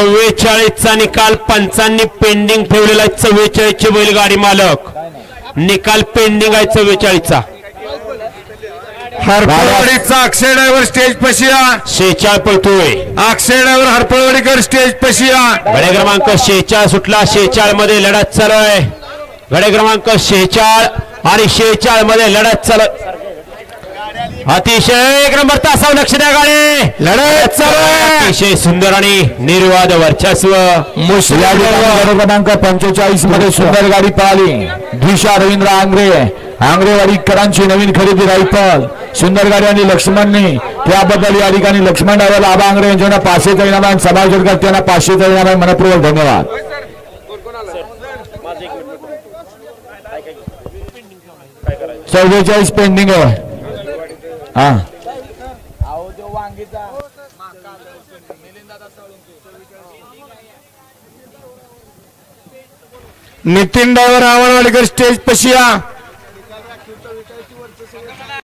चव्वेचाळीसचा निकाल पंचांनी पेंडिंग ठेवलेला आहे चव्वेचाळीसचे बैलगाडी मालक. निकाल पेंडिंग आहे चव्वेचाळीसचा. हरपळवाडीचा अक्षय ड्रायव्हर स्टेज पशी या. शेचाळ पळतोय. अक्षय ड्रायव्हर हरपळवाडीकर स्टेज पशी या. गडे क्रमांक शेचाळ सुटला शेचाळमध्ये लढत चालू आहे गडे क्रमांक शेचाळ आणि शेचाळमध्ये लढत चालू. अतिशय एक नंबर तासावर लक्ष द्या गाडी. लढत चालू आहे अतिशय सुंदर आणि निर्वाद वर्चस्व. क्रमांक पंचेचाळीसमध्ये सुंदर गाडी पळाली द्विशा रवींद्र आंग्रे. आंग्रेवाडीकरांची नवीन खरेदी रायफल. सुंदर गाडी आणि लक्ष्मणनी. त्याबद्दल या ठिकाणी लक्ष्मण डायव्हर आबा आंग्रे यांच्या पाचशेचा इनाम आहे समायोजन करताना पाचशेचा इनाम आहे मनपूर्वक धन्यवाद. चौवेचाळीस पेंडिंग आहे. हा. Nitin driver Awadwadikar stage Pashiya.